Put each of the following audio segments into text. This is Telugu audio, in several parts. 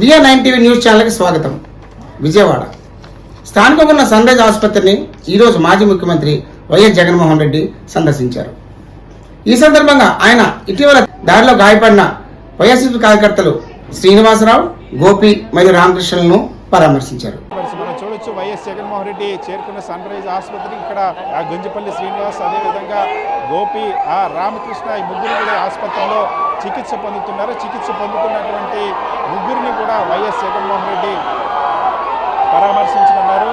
విజయ నైన్ టీవీ న్యూస్ ఛానల్కి స్వాగతం. విజయవాడ. స్థానికంగా ఉన్న సన్ రైజ్ ఆసుపత్రిని ఈరోజు మాజీ ముఖ్యమంత్రి వైఎస్ జగన్మోహన్ రెడ్డి సందర్శించారు. ఈ సందర్భంగా ఆయన ఇటీవల దారిలో గాయపడిన వైఎస్పీ కార్యకర్తలు శ్రీనివాసరావు గోపి మరియు రామకృష్ణలను పరామర్శించారు. పరిస్థితి వైఎస్ జగన్మోహన్ రెడ్డి చేరుకున్న సన్ రైజ్ ఆసుపత్రి ఇక్కడ ఆ గుంజపల్లి శ్రీనివాస్ అదేవిధంగా గోపి ఆ రామకృష్ణ ఈ ముగ్గురు కూడా ఆసుపత్రిలో చికిత్స పొందుతున్నారు. చికిత్స పొందుతున్నటువంటి ముగ్గురిని కూడా వైఎస్ జగన్మోహన్ రెడ్డి పరామర్శించనున్నారు.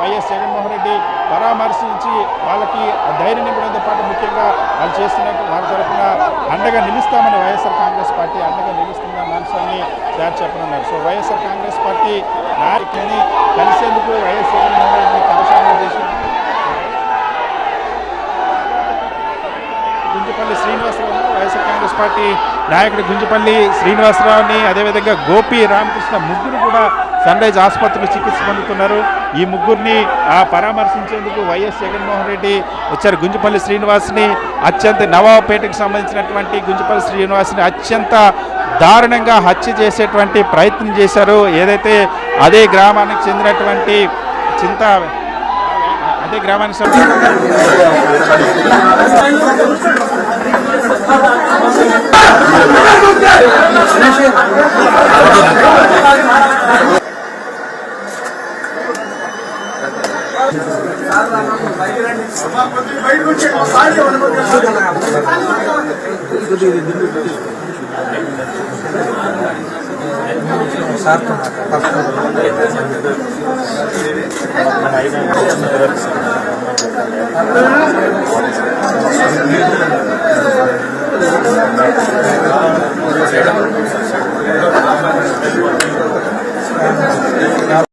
వైఎస్ జగన్మోహన్ రెడ్డి పరామర్శించి వాళ్ళకి ధైర్యం నింపడంతో పాటు ముఖ్యంగా వాళ్ళు చేస్తున్నట్టు వాళ్ళ తరఫున అండగా నిలుస్తామని వైఎస్ఆర్ కాంగ్రెస్ పార్టీ అండగా నిలుస్తుందన్న అంశాన్ని తయారు చెప్పనున్నారు సో వైఎస్ఆర్ కాంగ్రెస్ పార్టీ నాయకుని కలిసేందుకు వైఎస్ జగన్మోహన్ రెడ్డిని కలశాలను చేసి గుంజపల్లి శ్రీనివాసరావు వైఎస్ఆర్ కాంగ్రెస్ పార్టీ నాయకుడు గుంజుపల్లి శ్రీనివాసరావుని అదేవిధంగా గోపి రామకృష్ణ ముగ్గురు కూడా సన్ రైజ్ ఆసుపత్రిలో చికిత్స పొందుతున్నారు. ఈ ముగ్గురిని ఆ పరామర్శించేందుకు వైఎస్ జగన్మోహన్ రెడ్డి వచ్చారు. గుంజపల్లి శ్రీనివాస్ని అత్యంత నవాబపేటకు సంబంధించినటువంటి గుంజపల్లి శ్రీనివాస్ని అత్యంత దారుణంగా హత్య చేసేటువంటి ప్రయత్నం చేశారు. ఏదైతే అదే గ్రామానికి చెందినటువంటి చింత అదే గ్రామానికి సార్ పర్సనల్